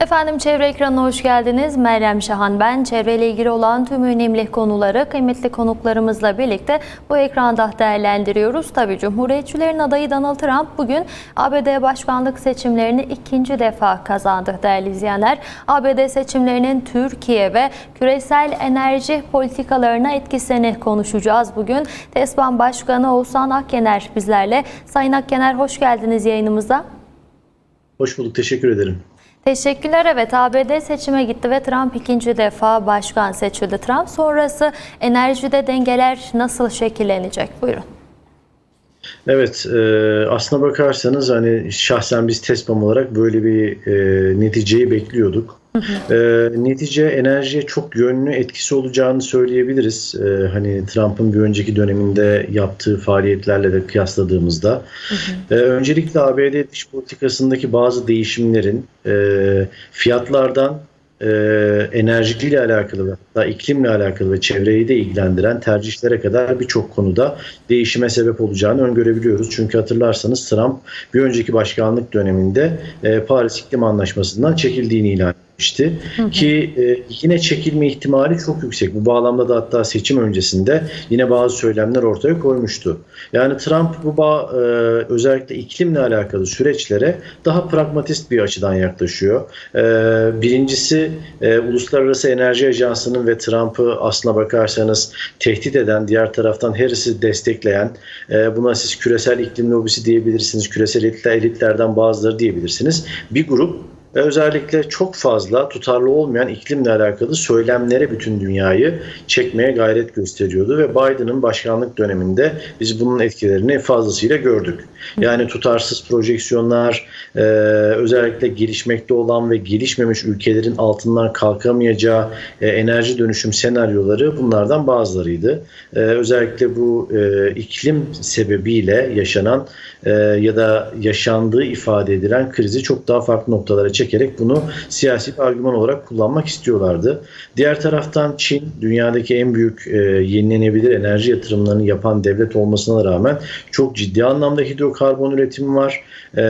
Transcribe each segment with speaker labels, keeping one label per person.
Speaker 1: Efendim çevre ekranına hoş geldiniz. Meryem Şahan ben. Çevreyle ilgili olan tüm önemli konuları kıymetli konuklarımızla birlikte bu ekranda değerlendiriyoruz. Tabii Cumhuriyetçilerin adayı Donald Trump bugün ABD başkanlık seçimlerini ikinci defa kazandı değerli izleyenler. ABD seçimlerinin Türkiye ve küresel enerji politikalarına etkisini konuşacağız bugün. TESBAN Başkanı Oğuzhan Akyener bizlerle. Sayın Akyener hoş geldiniz yayınımıza.
Speaker 2: Hoş bulduk, teşekkür ederim.
Speaker 1: Teşekkürler. Evet ABD seçime gitti ve Trump ikinci defa başkan seçildi. Trump sonrası enerjide dengeler nasıl şekillenecek? Buyurun.
Speaker 2: Evet, e, aslına bakarsanız hani şahsen biz TESPAM olarak böyle bir e, neticeyi bekliyorduk. E, netice enerjiye çok yönlü etkisi olacağını söyleyebiliriz. E, hani Trump'ın bir önceki döneminde yaptığı faaliyetlerle de kıyasladığımızda. E, öncelikle ABD dış politikasındaki bazı değişimlerin e, fiyatlardan e, enerjiyle alakalı ve iklimle alakalı ve çevreyi de ilgilendiren tercihlere kadar birçok konuda değişime sebep olacağını öngörebiliyoruz. Çünkü hatırlarsanız Trump bir önceki başkanlık döneminde e, Paris İklim Anlaşması'ndan çekildiğini ilan etmişti. Ki e, yine çekilme ihtimali çok yüksek. Bu bağlamda da hatta seçim öncesinde yine bazı söylemler ortaya koymuştu. Yani Trump bu bağ, e, özellikle iklimle alakalı süreçlere daha pragmatist bir açıdan yaklaşıyor. E, birincisi e, Uluslararası Enerji Ajansı'nın ve Trump'ı aslına bakarsanız tehdit eden, diğer taraftan Harris'i destekleyen, e, buna siz küresel iklim lobisi diyebilirsiniz, küresel elitler, elitlerden bazıları diyebilirsiniz. Bir grup ve özellikle çok fazla tutarlı olmayan iklimle alakalı söylemlere bütün dünyayı çekmeye gayret gösteriyordu ve Biden'ın başkanlık döneminde biz bunun etkilerini fazlasıyla gördük. Yani tutarsız projeksiyonlar, e, özellikle gelişmekte olan ve gelişmemiş ülkelerin altından kalkamayacağı e, enerji dönüşüm senaryoları bunlardan bazılarıydı. E, özellikle bu e, iklim sebebiyle yaşanan e, ya da yaşandığı ifade edilen krizi çok daha farklı noktalara çekerek bunu siyasi bir argüman olarak kullanmak istiyorlardı. Diğer taraftan Çin dünyadaki en büyük e, yenilenebilir enerji yatırımlarını yapan devlet olmasına rağmen çok ciddi anlamda hidrokarbon üretimi var, e,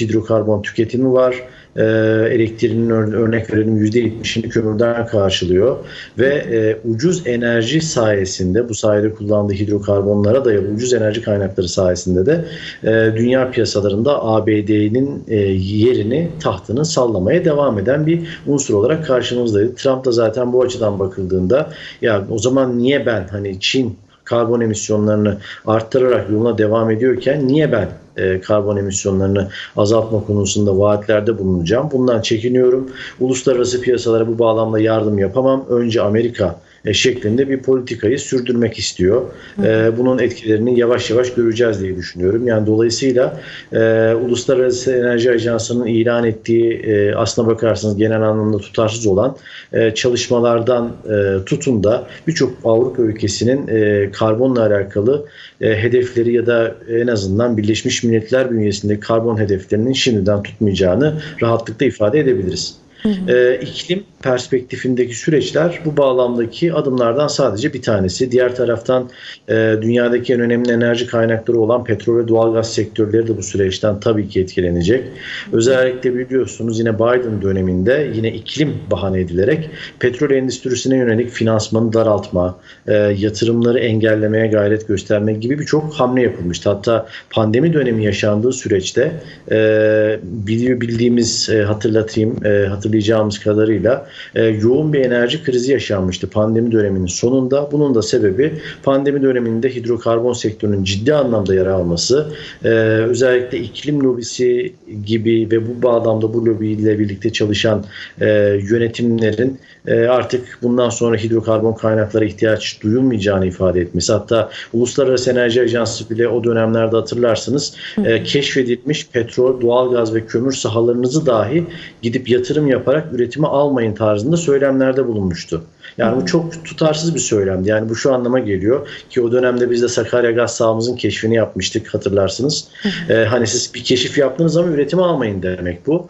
Speaker 2: hidrokarbon tüketimi var e, elektriğinin örnek verelim %70'ini kömürden karşılıyor ve e, ucuz enerji sayesinde bu sayede kullandığı hidrokarbonlara dayalı ucuz enerji kaynakları sayesinde de e, dünya piyasalarında ABD'nin e, yerini tahtını sallamaya devam eden bir unsur olarak karşımızdaydı. Trump da zaten bu açıdan bakıldığında ya o zaman niye ben hani Çin karbon emisyonlarını arttırarak yoluna devam ediyorken niye ben e, karbon emisyonlarını azaltma konusunda vaatlerde bulunacağım. Bundan çekiniyorum. Uluslararası piyasalara bu bağlamda yardım yapamam. Önce Amerika e, şeklinde bir politikayı sürdürmek istiyor. E, bunun etkilerini yavaş yavaş göreceğiz diye düşünüyorum. Yani dolayısıyla e, Uluslararası Enerji Ajansı'nın ilan ettiği e, aslına bakarsanız genel anlamda tutarsız olan e, çalışmalardan e, tutun da birçok Avrupa ülkesinin e, karbonla alakalı e, hedefleri ya da en azından Birleşmiş Milletler bünyesindeki karbon hedeflerinin şimdiden tutmayacağını rahatlıkla ifade edebiliriz. Ee, iklim perspektifindeki süreçler bu bağlamdaki adımlardan sadece bir tanesi. Diğer taraftan e, dünyadaki en önemli enerji kaynakları olan petrol ve doğalgaz sektörleri de bu süreçten tabii ki etkilenecek. Özellikle biliyorsunuz yine Biden döneminde yine iklim bahane edilerek petrol endüstrisine yönelik finansmanı daraltma, e, yatırımları engellemeye gayret göstermek gibi birçok hamle yapılmıştı. Hatta pandemi dönemi yaşandığı süreçte e, bildiğimiz e, hatırlatayım e, hatırlayacağımız kadarıyla e, yoğun bir enerji krizi yaşanmıştı pandemi döneminin sonunda. Bunun da sebebi pandemi döneminde hidrokarbon sektörünün ciddi anlamda yer alması, e, özellikle iklim lobisi gibi ve bu bağlamda bu lobiyle birlikte çalışan e, yönetimlerin e, artık bundan sonra hidrokarbon kaynaklara ihtiyaç duyulmayacağını ifade etmesi. Hatta Uluslararası Enerji Ajansı bile o dönemlerde hatırlarsınız e, keşfedilmiş petrol, doğalgaz ve kömür sahalarınızı dahi gidip yatırım yaparak üretimi almayın tarzında söylemlerde bulunmuştu. Yani bu çok tutarsız bir söylemdi. Yani bu şu anlama geliyor ki o dönemde biz de Sakarya gaz sahamızın keşfini yapmıştık hatırlarsınız. Ee, hani siz bir keşif yaptınız ama üretimi almayın demek bu.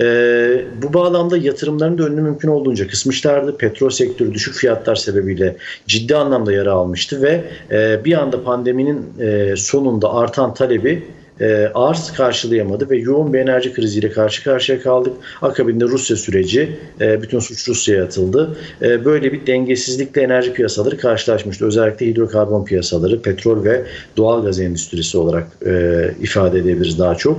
Speaker 2: Ee, bu bağlamda yatırımların da önünü mümkün olduğunca kısmışlardı. Petrol sektörü düşük fiyatlar sebebiyle ciddi anlamda yara almıştı ve e, bir anda pandeminin e, sonunda artan talebi e, arz karşılayamadı ve yoğun bir enerji kriziyle karşı karşıya kaldık. Akabinde Rusya süreci, e, bütün suç Rusya'ya atıldı. E, böyle bir dengesizlikle enerji piyasaları karşılaşmıştı. Özellikle hidrokarbon piyasaları, petrol ve doğalgaz endüstrisi olarak e, ifade edebiliriz daha çok.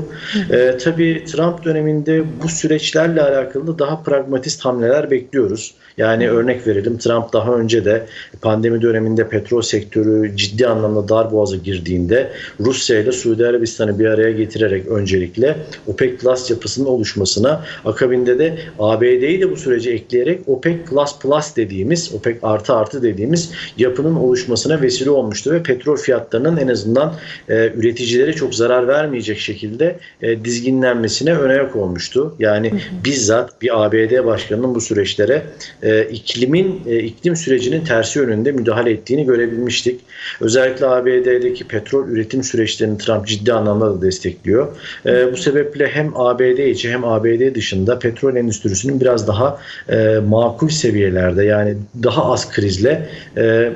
Speaker 2: E, tabii Trump döneminde bu süreçlerle alakalı daha pragmatist hamleler bekliyoruz. Yani örnek verelim Trump daha önce de pandemi döneminde petrol sektörü ciddi anlamda dar boğaza girdiğinde Rusya ile Suudi Arabistan'ı bir araya getirerek öncelikle OPEC Plus yapısının oluşmasına akabinde de ABD'yi de bu sürece ekleyerek OPEC Plus Plus dediğimiz OPEC artı artı dediğimiz yapının oluşmasına vesile olmuştu ve petrol fiyatlarının en azından e, üreticilere çok zarar vermeyecek şekilde e, dizginlenmesine ön ayak olmuştu. Yani bizzat bir ABD başkanının bu süreçlere e, iklimin e, iklim sürecinin tersi yönünde müdahale ettiğini görebilmiştik. Özellikle ABD'deki petrol üretim süreçlerini Trump ciddi anlamda da destekliyor. E, bu sebeple hem ABD içi hem ABD dışında petrol endüstrisinin biraz daha e, makul seviyelerde yani daha az krizle e,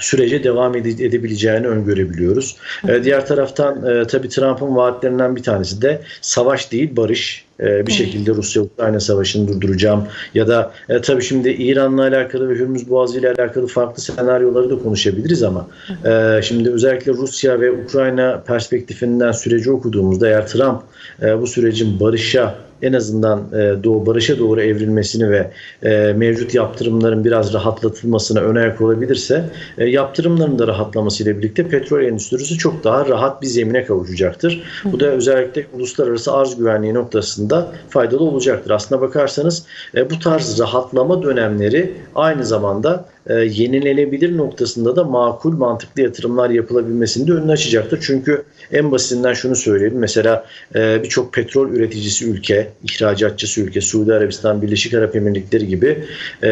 Speaker 2: sürece devam ede- edebileceğini öngörebiliyoruz. E, diğer taraftan e, tabii Trump'ın vaatlerinden bir tanesi de savaş değil barış. E, bir şekilde Rusya-Ukrayna savaşını durduracağım ya da e, tabii şimdi İran'la alakalı ve Hürmüz Boğazı ile alakalı farklı senaryoları da konuşabiliriz ama e, şimdi özellikle Rusya ve Ukrayna perspektifinden süreci okuduğumuzda eğer Trump e, bu sürecin barışa en azından e, doğu barışa doğru evrilmesini ve e, mevcut yaptırımların biraz rahatlatılmasına ön ayak olabilirse e, yaptırımların da rahatlamasıyla birlikte petrol endüstrisi çok daha rahat bir zemine kavuşacaktır. Bu da özellikle uluslararası arz güvenliği noktasında faydalı olacaktır. Aslına bakarsanız e, bu tarz rahatlama dönemleri aynı zamanda e, yenilenebilir noktasında da makul mantıklı yatırımlar yapılabilmesini de önünü açacaktır. Çünkü en basitinden şunu söyleyelim. Mesela e, birçok petrol üreticisi ülke, ihracatçısı ülke, Suudi Arabistan, Birleşik Arap Emirlikleri gibi e,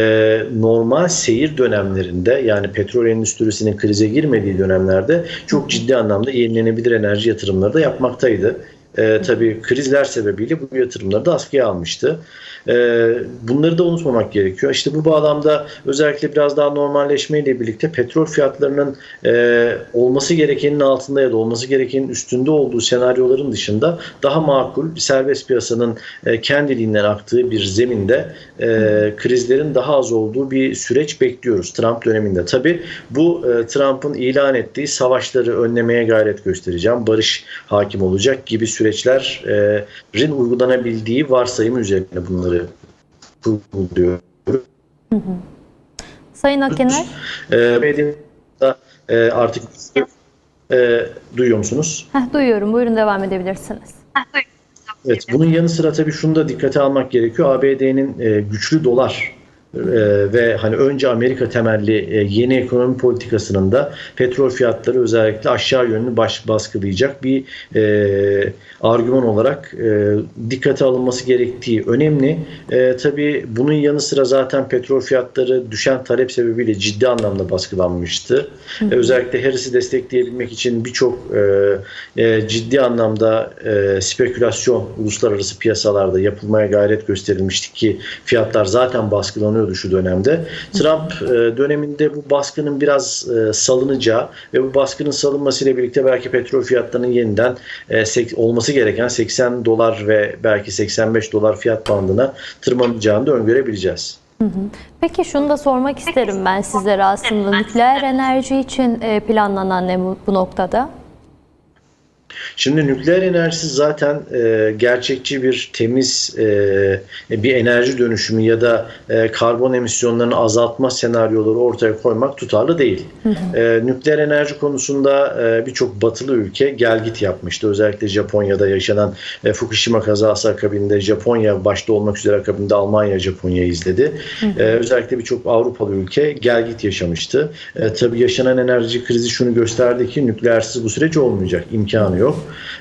Speaker 2: normal seyir dönemlerinde yani petrol endüstrisinin krize girmediği dönemlerde çok ciddi anlamda yenilenebilir enerji yatırımları da yapmaktaydı. E, tabii krizler sebebiyle bu yatırımları da askıya almıştı. E, bunları da unutmamak gerekiyor. İşte bu bağlamda özellikle biraz daha normalleşmeyle birlikte petrol fiyatlarının e, olması gerekenin altında ya da olması gerekenin üstünde olduğu senaryoların dışında daha makul serbest piyasanın e, kendiliğinden aktığı bir zeminde e, krizlerin daha az olduğu bir süreç bekliyoruz Trump döneminde. Tabii bu e, Trump'ın ilan ettiği savaşları önlemeye gayret göstereceğim, barış hakim olacak gibi süreçlerin uygulanabildiği varsayım üzerine bunları kurguluyor.
Speaker 1: Sayın Akener.
Speaker 2: E, medyada, e, artık e, duyuyor musunuz?
Speaker 1: Heh, duyuyorum. Buyurun devam edebilirsiniz.
Speaker 2: Evet, bunun yanı sıra tabii şunu da dikkate almak gerekiyor. ABD'nin e, güçlü dolar e, ve hani önce Amerika temelli e, yeni ekonomi politikasının da petrol fiyatları özellikle aşağı yönlü baş, baskılayacak bir e, argüman olarak e, dikkate alınması gerektiği önemli. E, tabii bunun yanı sıra zaten petrol fiyatları düşen talep sebebiyle ciddi anlamda baskılanmıştı. E, özellikle Harris'i destekleyebilmek için birçok e, e, ciddi anlamda e, spekülasyon uluslararası piyasalarda yapılmaya gayret gösterilmişti ki fiyatlar zaten baskılanıyordu şu dönemde. Trump e, döneminde bu baskının biraz e, salınacağı ve bu baskının salınmasıyla birlikte belki petrol fiyatlarının yeniden e, olması gereken 80 dolar ve belki 85 dolar fiyat bandına tırmanacağını da öngörebileceğiz.
Speaker 1: Peki şunu da sormak isterim ben sizlere aslında. Nükleer enerji için planlanan ne bu noktada?
Speaker 2: Şimdi nükleer enerjisi zaten e, gerçekçi bir temiz e, bir enerji dönüşümü ya da e, karbon emisyonlarını azaltma senaryoları ortaya koymak tutarlı değil. E, nükleer enerji konusunda e, birçok batılı ülke gelgit yapmıştı. Özellikle Japonya'da yaşanan e, Fukushima kazası akabinde Japonya başta olmak üzere akabinde Almanya Japonya'yı izledi. E, özellikle birçok Avrupalı ülke gelgit yaşamıştı. E, tabii yaşanan enerji krizi şunu gösterdi ki nükleersiz bu süreç olmayacak. imkanı yok.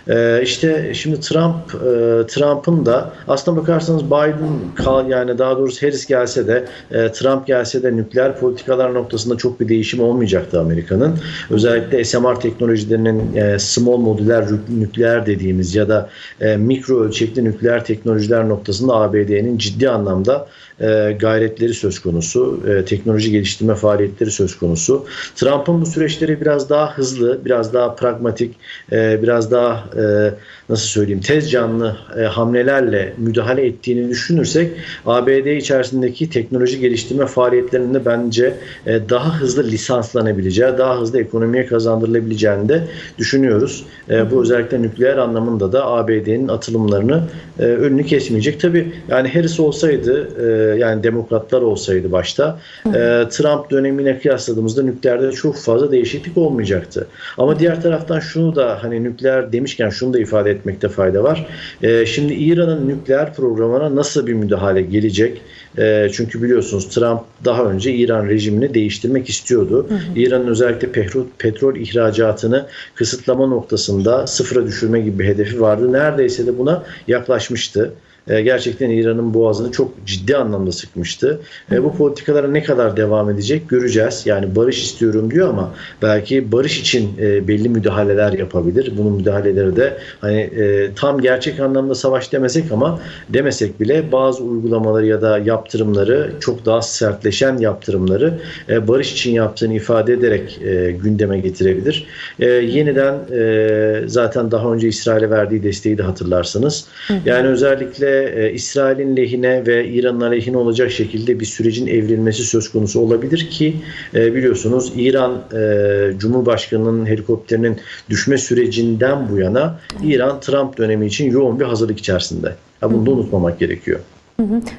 Speaker 2: Ee, işte şimdi Trump e, Trump'ın da aslına bakarsanız Biden kal yani daha doğrusu Harris gelse de e, Trump gelse de nükleer politikalar noktasında çok bir değişim olmayacaktı Amerika'nın. Özellikle SMR teknolojilerinin e, small modüler nükleer dediğimiz ya da e, mikro ölçekli nükleer teknolojiler noktasında ABD'nin ciddi anlamda e, gayretleri söz konusu, e, teknoloji geliştirme faaliyetleri söz konusu. Trump'ın bu süreçleri biraz daha hızlı, biraz daha pragmatik, e, biraz daha e, nasıl söyleyeyim tez canlı e, hamlelerle müdahale ettiğini düşünürsek ABD içerisindeki teknoloji geliştirme faaliyetlerinde bence e, daha hızlı lisanslanabileceği, daha hızlı ekonomiye kazandırılabileceğini de düşünüyoruz. E, bu özellikle nükleer anlamında da ABD'nin atılımlarını e, önünü kesmeyecek. Tabii yani Harris olsaydı e, yani demokratlar olsaydı başta e, Trump dönemine kıyasladığımızda nükleerde çok fazla değişiklik olmayacaktı. Ama diğer taraftan şunu da hani nükleer demişken şunu da ifade etmekte fayda var. E, şimdi İran'ın nükleer programına nasıl bir müdahale gelecek? E, çünkü biliyorsunuz Trump daha önce İran rejimini değiştirmek istiyordu. İran'ın özellikle petrol, petrol ihracatını kısıtlama noktasında sıfıra düşürme gibi bir hedefi vardı. Neredeyse de buna yaklaşmıştı. E, gerçekten İran'ın boğazını çok ciddi anlamda sıkmıştı. E, bu politikalara ne kadar devam edecek göreceğiz. Yani barış istiyorum diyor ama belki barış için e, belli müdahaleler yapabilir. Bunun müdahaleleri de hani e, tam gerçek anlamda savaş demesek ama demesek bile bazı uygulamaları ya da yaptırımları çok daha sertleşen yaptırımları e, barış için yaptığını ifade ederek e, gündeme getirebilir. E, yeniden e, zaten daha önce İsrail'e verdiği desteği de hatırlarsınız. Yani özellikle e, İsrail'in lehine ve İran'ın aleyhine olacak şekilde bir sürecin evrilmesi söz konusu olabilir ki e, biliyorsunuz İran e, Cumhurbaşkanı'nın helikopterinin düşme sürecinden bu yana İran Trump dönemi için yoğun bir hazırlık içerisinde. Ya bunu da unutmamak gerekiyor.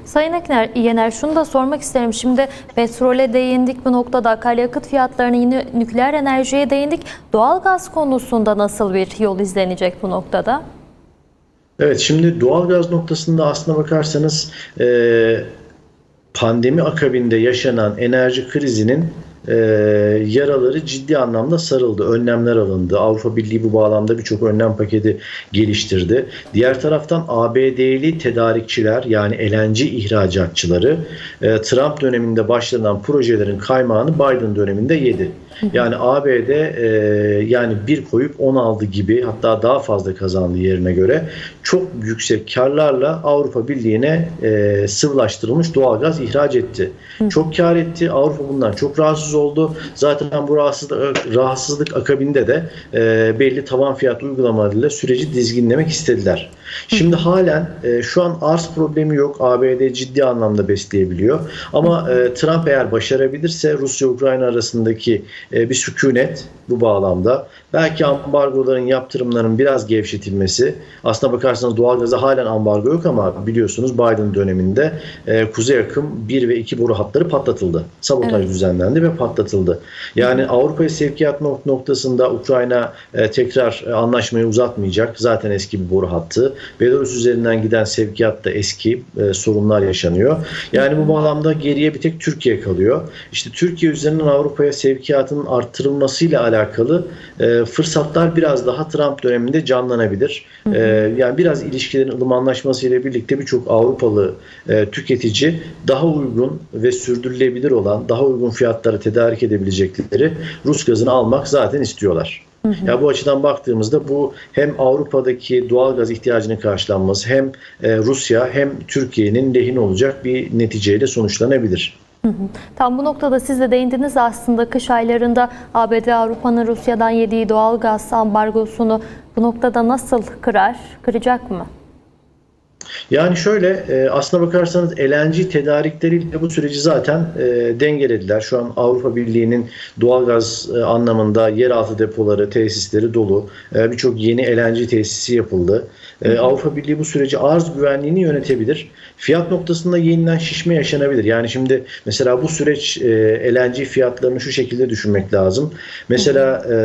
Speaker 1: Sayın Ekner, Yener şunu da sormak isterim. Şimdi petrole değindik bu noktada, akaryakıt fiyatlarına yine nükleer enerjiye değindik. Doğalgaz konusunda nasıl bir yol izlenecek bu noktada?
Speaker 2: Evet şimdi doğalgaz noktasında aslına bakarsanız e, pandemi akabinde yaşanan enerji krizinin e, yaraları ciddi anlamda sarıldı. Önlemler alındı. Avrupa Birliği bu bağlamda birçok önlem paketi geliştirdi. Diğer taraftan ABD'li tedarikçiler yani LNG ihracatçıları e, Trump döneminde başlanan projelerin kaymağını Biden döneminde yedi. Yani ABD e, yani bir koyup 10 aldı gibi hatta daha fazla kazandı yerine göre çok yüksek karlarla Avrupa Birliği'ne e, sıvılaştırılmış doğalgaz ihraç etti. Çok kar etti. Avrupa bundan çok rahatsız oldu. Zaten bu rahatsızlık, rahatsızlık akabinde de e, belli tavan fiyat uygulamalarıyla süreci dizginlemek istediler. Şimdi halen e, şu an arz problemi yok. ABD ciddi anlamda besleyebiliyor. Ama e, Trump eğer başarabilirse Rusya-Ukrayna arasındaki e, bir sükunet bu bağlamda. Belki ambargoların, yaptırımların biraz gevşetilmesi. Aslına bakarsanız doğalgaza halen ambargo yok ama biliyorsunuz Biden döneminde e, kuzey akım 1 ve 2 boru hatları patlatıldı. Sabotaj
Speaker 1: Evet.
Speaker 2: düzenlendi ve patlatıldı. Yani Avrupa'ya sevkiyat nok- noktasında Ukrayna e, tekrar e, anlaşmayı uzatmayacak. Zaten eski bir boru hattı. Belarus üzerinden giden sevkiyat da eski e, sorunlar yaşanıyor. Yani bu bağlamda geriye bir tek Türkiye kalıyor. İşte Türkiye üzerinden Avrupa'ya sevkiyatın arttırılmasıyla alakalı e, fırsatlar biraz daha Trump döneminde canlanabilir. E, yani biraz ilişkilerin ılımanlaşması ile birlikte birçok Avrupalı e, tüketici daha uygun ve sürdürülebilir olan, daha uygun fiyatlara tedarik edebilecekleri Rus gazını almak zaten istiyorlar. Ya bu açıdan baktığımızda bu hem Avrupa'daki doğal gaz ihtiyacının karşılanması hem e, Rusya hem Türkiye'nin lehine olacak bir neticeyle sonuçlanabilir.
Speaker 1: Tam bu noktada siz de değindiniz aslında kış aylarında ABD Avrupa'nın Rusya'dan yediği doğal gaz ambargosunu bu noktada nasıl kırar, kıracak mı?
Speaker 2: Yani şöyle e, aslına bakarsanız LNG tedarikleriyle bu süreci zaten e, dengelediler. Şu an Avrupa Birliği'nin doğalgaz e, anlamında yeraltı depoları, tesisleri dolu. E, Birçok yeni LNG tesisi yapıldı. E, Avrupa Birliği bu süreci arz güvenliğini yönetebilir. Fiyat noktasında yeniden şişme yaşanabilir. Yani şimdi mesela bu süreç e, LNG fiyatlarını şu şekilde düşünmek lazım. Mesela e,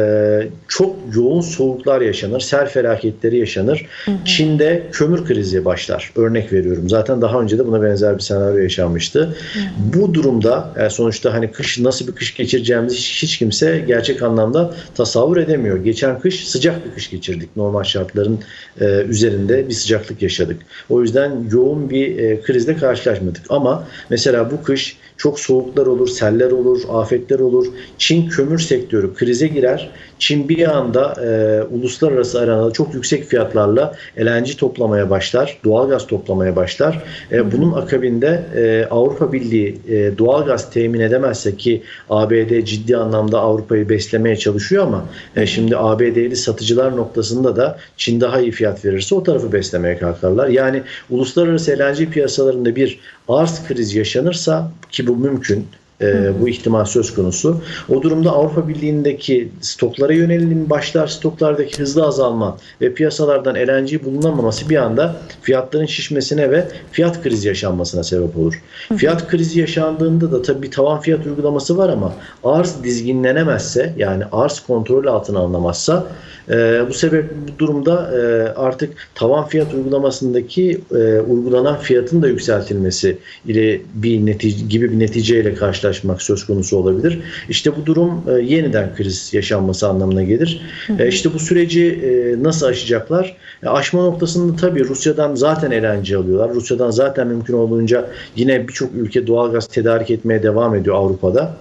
Speaker 2: çok yoğun soğuklar yaşanır, sel felaketleri yaşanır. Çin'de kömür krizi başlar. Örnek veriyorum. Zaten daha önce de buna benzer bir senaryo yaşanmıştı. Bu durumda yani sonuçta hani kış nasıl bir kış geçireceğimizi hiç, hiç kimse gerçek anlamda tasavvur edemiyor. Geçen kış sıcak bir kış geçirdik. Normal şartların e, üzerinde bir sıcaklık yaşadık. O yüzden yoğun bir e, krizle karşılaşmadık. Ama mesela bu kış çok soğuklar olur, seller olur, afetler olur. Çin kömür sektörü krize girer. Çin bir anda e, uluslararası arenada çok yüksek fiyatlarla LNG toplamaya başlar, doğalgaz gaz toplamaya başlar. E, bunun akabinde e, Avrupa Birliği e, doğal gaz temin edemezse ki ABD ciddi anlamda Avrupa'yı beslemeye çalışıyor ama e, şimdi ABD'li satıcılar noktasında da Çin daha iyi fiyat verirse o tarafı beslemeye kalkarlar. Yani uluslararası LNG piyasalarında bir arz krizi yaşanırsa ki bu mümkün e, bu ihtimal söz konusu. O durumda Avrupa Birliği'ndeki stoklara yönelim başlar, stoklardaki hızlı azalma ve piyasalardan LNG bulunamaması bir anda fiyatların şişmesine ve fiyat krizi yaşanmasına sebep olur. Fiyat krizi yaşandığında da tabii bir tavan fiyat uygulaması var ama arz dizginlenemezse yani arz kontrol altına alınamazsa e, bu sebep bu durumda e, artık tavan fiyat uygulamasındaki e, uygulanan fiyatın da yükseltilmesi ile bir netice gibi bir neticeyle karşılaşmak söz konusu olabilir. İşte bu durum e, yeniden kriz yaşanması anlamına gelir. E, işte bu süreci e, nasıl aşacaklar? E, aşma noktasında tabii Rusya'dan zaten LNG alıyorlar. Rusya'dan zaten mümkün olduğunca yine birçok ülke doğalgaz tedarik etmeye devam ediyor Avrupa'da.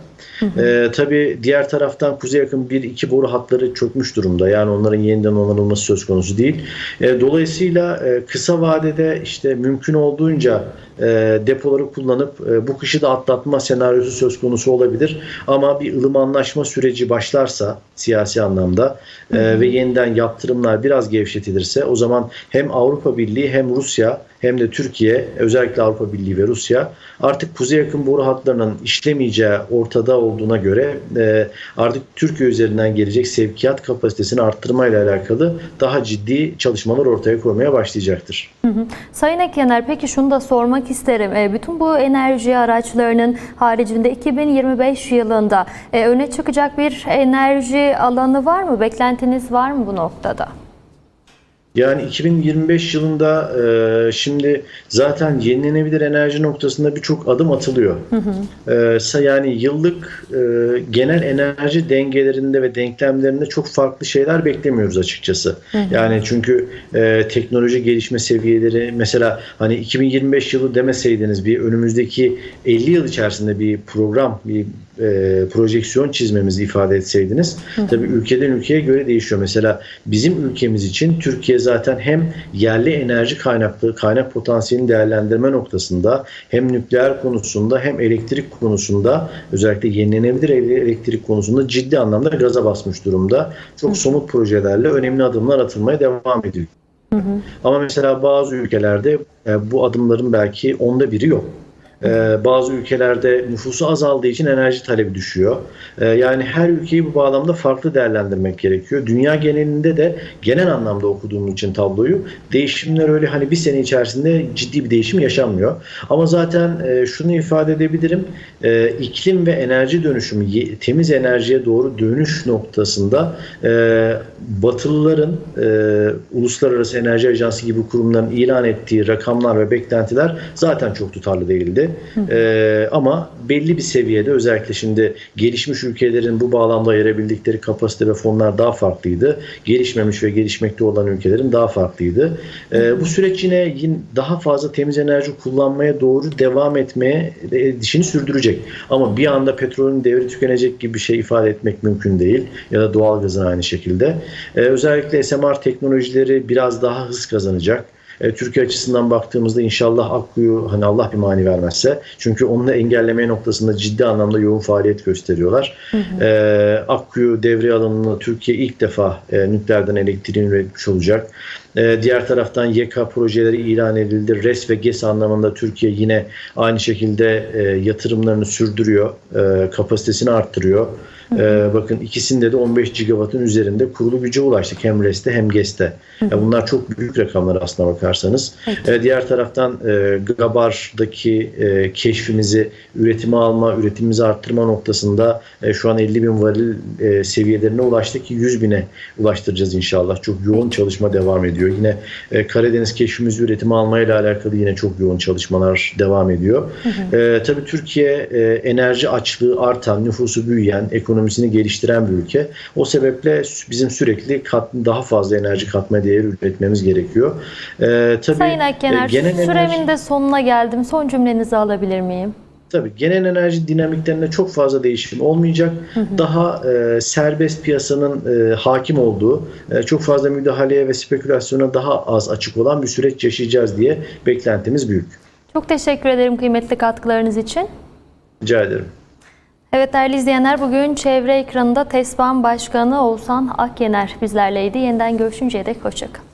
Speaker 2: Ee, tabii diğer taraftan kuzeye yakın bir iki boru hatları çökmüş durumda. Yani onların yeniden onarılması söz konusu değil. Ee, dolayısıyla e, kısa vadede işte mümkün olduğunca e, depoları kullanıp e, bu kışı da atlatma senaryosu söz konusu olabilir. Ama bir ılımanlaşma süreci başlarsa siyasi anlamda e, ve yeniden yaptırımlar biraz gevşetilirse o zaman hem Avrupa Birliği hem Rusya hem de Türkiye özellikle Avrupa Birliği ve Rusya artık kuzey yakın boru hatlarının işlemeyeceği ortada olduğuna göre e, artık Türkiye üzerinden gelecek sevkiyat kapasitesini arttırmayla alakalı daha ciddi çalışmalar ortaya koymaya başlayacaktır.
Speaker 1: Sayın Ekener peki şunu da sormak isterim. E, Bütün bu enerji araçlarının haricinde 2025 yılında e, öne çıkacak bir enerji alanı var mı? Beklentiniz var mı bu noktada?
Speaker 2: Yani 2025 yılında e, şimdi zaten yenilenebilir enerji noktasında birçok adım atılıyor. E, sa- yani yıllık e, genel enerji dengelerinde ve denklemlerinde çok farklı şeyler beklemiyoruz açıkçası. Yani çünkü e, teknoloji gelişme seviyeleri mesela hani 2025 yılı demeseydiniz bir önümüzdeki 50 yıl içerisinde bir program, bir e, projeksiyon çizmemizi ifade etseydiniz tabii ülkeden ülkeye göre değişiyor. Mesela bizim ülkemiz için Türkiye zaten hem yerli enerji kaynaklı kaynak potansiyelini değerlendirme noktasında hem nükleer konusunda hem elektrik konusunda özellikle yenilenebilir elektrik konusunda ciddi anlamda gaza basmış durumda. Çok somut projelerle önemli adımlar atılmaya devam ediyor. Ama mesela bazı ülkelerde e, bu adımların belki onda biri yok. Ee, bazı ülkelerde nüfusu azaldığı için enerji talebi düşüyor. Ee, yani her ülkeyi bu bağlamda farklı değerlendirmek gerekiyor. Dünya genelinde de genel anlamda okuduğum için tabloyu değişimler öyle hani bir sene içerisinde ciddi bir değişim yaşanmıyor. Ama zaten e, şunu ifade edebilirim. E, iklim ve enerji dönüşümü, temiz enerjiye doğru dönüş noktasında e, Batılıların Uluslararası Enerji Ajansı gibi kurumların ilan ettiği rakamlar ve beklentiler zaten çok tutarlı değildi. Ee, ama belli bir seviyede özellikle şimdi gelişmiş ülkelerin bu bağlamda ayırabildikleri kapasite ve fonlar daha farklıydı. Gelişmemiş ve gelişmekte olan ülkelerin daha farklıydı. Ee, bu süreç yine, daha fazla temiz enerji kullanmaya doğru devam etmeye e, dişini sürdürecek. Ama bir anda petrolün devri tükenecek gibi bir şey ifade etmek mümkün değil. Ya da doğalgazın aynı şekilde. Ee, özellikle SMR teknolojileri biraz daha hız kazanacak. E, Türkiye açısından baktığımızda inşallah Akkuyu hani Allah bir mani vermezse çünkü onu da engellemeye noktasında ciddi anlamda yoğun faaliyet gösteriyorlar. E, Akkuyu devre alanını Türkiye ilk defa e, nükleerden elektriğini üretmiş olacak. E, diğer taraftan YK projeleri ilan edildi. RES ve GES anlamında Türkiye yine aynı şekilde e, yatırımlarını sürdürüyor. E, kapasitesini arttırıyor. Ee, bakın ikisinde de 15 gigawattın üzerinde kurulu güce ulaştık hem RES'te hem GES'te. Ya bunlar çok büyük rakamlar aslına bakarsanız. Ee, diğer taraftan e, Gabar'daki e, keşfimizi üretime alma, üretimimizi arttırma noktasında e, şu an 50 bin varil e, seviyelerine ulaştık ki 100 bine ulaştıracağız inşallah. Çok yoğun çalışma devam ediyor. Yine e, Karadeniz keşfimizi üretime almayla alakalı yine çok yoğun çalışmalar devam ediyor. E, tabii Türkiye e, enerji açlığı artan, nüfusu büyüyen, ekonomisini geliştiren bir ülke. O sebeple bizim sürekli kat, daha fazla enerji katma değeri üretmemiz gerekiyor. E, tabii,
Speaker 1: Sayın Akgener,
Speaker 2: e, genel
Speaker 1: süremin
Speaker 2: enerji-
Speaker 1: de sonuna geldim. Son cümlenizi alabilir miyim?
Speaker 2: Tabii genel enerji dinamiklerinde çok fazla değişim olmayacak. Daha e, serbest piyasanın e, hakim olduğu, e, çok fazla müdahaleye ve spekülasyona daha az açık olan bir süreç yaşayacağız diye beklentimiz büyük.
Speaker 1: Çok teşekkür ederim kıymetli katkılarınız için.
Speaker 2: Rica ederim.
Speaker 1: Evet değerli izleyenler bugün çevre ekranında TESBAN Başkanı Oğuzhan Akyener bizlerleydi. Yeniden görüşünceye dek hoşçakalın.